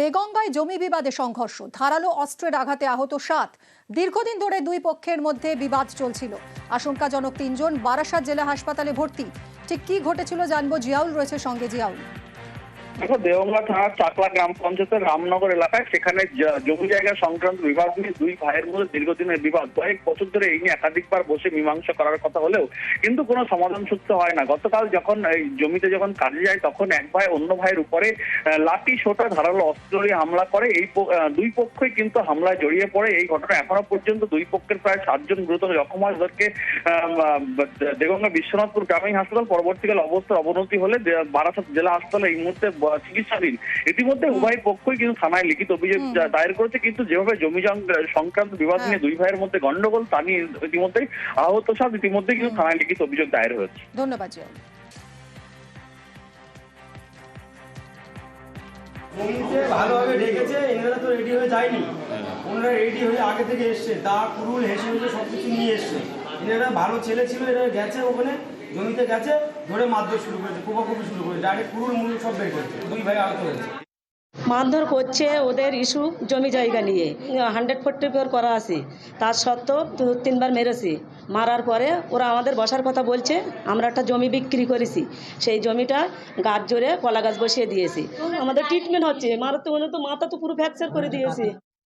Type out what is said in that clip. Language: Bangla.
দেগঙ্গায় জমি বিবাদে সংঘর্ষ। ধারালো অস্ত্রের আঘাতে আহত সাত। দীর্ঘদিন ধরে দুই পক্ষের মধ্যে বিবাদ চলছিল। আশঙ্কাজনক তিনজন বারাসাত জেলা হাসপাতালে ভর্তি। ঠিক কি ঘটেছিল জানব জিয়াউল রয়েছে সঙ্গে জিয়াউল। দেখো দেওঙ্গা থানার চাকলা গ্রাম পঞ্চায়েতের রামনগর এলাকায় সেখানে জমি জায়গা সংক্রান্ত বিবাদ নিয়ে দুই ভাইয়ের মধ্যে দীর্ঘদিনের বিবাদ। কয়েক বছর ধরে এই নিয়ে একাধিকবার বসে মীমাংসা করার কথা হলেও কিন্তু কোনো সমাধান সূত্র হয় না। গতকাল যখন এই জমিতে যখন কাজে যায়, তখন এক ভাই অন্য ভাইয়ের উপরে লাঠি সোটা, ধারালো অস্ত্র হামলা করে। এই দুই পক্ষই কিন্তু হামলায় জড়িয়ে পড়ে। এই ঘটনা এখনও পর্যন্ত দুই পক্ষের প্রায় সাতজন গুরুতর জখম হয়। ওদেরকে দেগঙ্গা বিশ্বনাথপুর গ্রামীণ হাসপাতাল পরবর্তীকালে অবস্থার অবনতি হলে বারাসাত জেলা হাসপাতালে এই মুহূর্তে চিকিৎসাধীন। ইতিমধ্যে উভয় পক্ষই কিন্তু থানায় লিখিত অভিযোগ দায়ের করেছে কিন্তু যেভাবে জমি সংক্রান্ত বিবাদ নিয়ে দুই ভাইয়ের মধ্যে গন্ডগোল তা নিয়ে ইতিমধ্যেই আহত সাত ইতিমধ্যে কিন্তু থানায় লিখিত অভিযোগ দায়ের হয়েছে। ধন্যবাদ জমিতে ভালোভাবে রেখেছে এনারা তো রেডি হয়ে যায়নি। ওনারা রেডি হয়ে আগে থেকে এসছে। দা কুরুল হেসে হেসে সব কিছু নিয়ে এসছে। এনারা ভালো ছেলে ছিল এরা গেছে ওখানে। জমিতে গেছে, ধরে মারধর শুরু করেছে, কোপাকুপি শুরু করেছে ডাইরেক্ট কুরুল মুরুল সব বের করেছে, দুই ভাই আহত হয়েছে। মারধর করছে ওদের ইস্যু জমি জায়গা নিয়ে। হান্ড্রেড ফোর্টি ফোর করা আছে। তার সত্ত্বেও দু, তিনবার মেরেছি। মারার পরে ওরা আমাদের বসার কথা বলছে, আমরা একটা জমি বিক্রি করেছি। সেই জমিটা গাছ জোরে কলা গাছ বসিয়ে দিয়েছি। আমাদের ট্রিটমেন্ট হচ্ছে। মারাতে মনে তো মাথা তো পুরো ফ্র্যাকচার করে দিয়েছি।